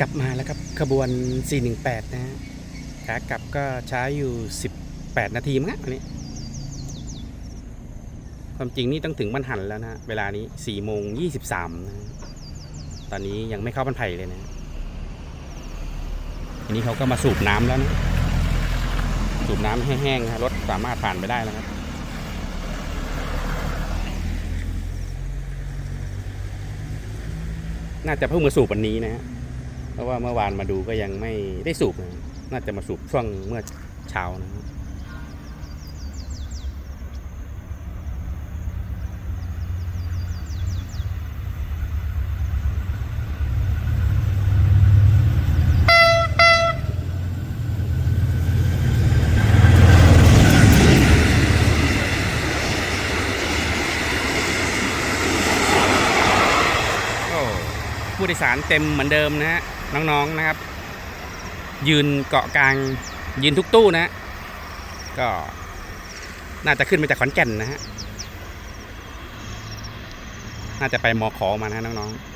กลับมาแล้วครับขบวน 418 นะฮะขากลับก็ช้าอยู่ 18 นาทีมั้งอันนี้ ความจริงนี่ต้องถึงบ้านหันแล้วนะฮะเวลานี้4โมง23นะฮะตอนนี้ยังไม่เข้าบ้านไผ่เลยนะฮะอันนี้เขาก็มาสูบน้ำแล้วนะสูบน้ำให้แห้งๆนะรถสามารถผ่านไปได้แล้วครับน่าจะเพิ่งมาสูบวันนี้นะฮะ เพราะว่าเมื่อวานมาดูก็ยังไม่ได้สูบนะน่าจะมาสูบช่วงเมื่อเช้านะฮะโอ้ผู้โดยสารเต็มเหมือนเดิมนะฮะ น้องๆนะครับ ยืนเกาะกลางยืนทุกตู้นะฮะก็น่าจะขึ้นมาจากขอนแก่นนะฮะน่าจะไปมอขอมานะน้องๆ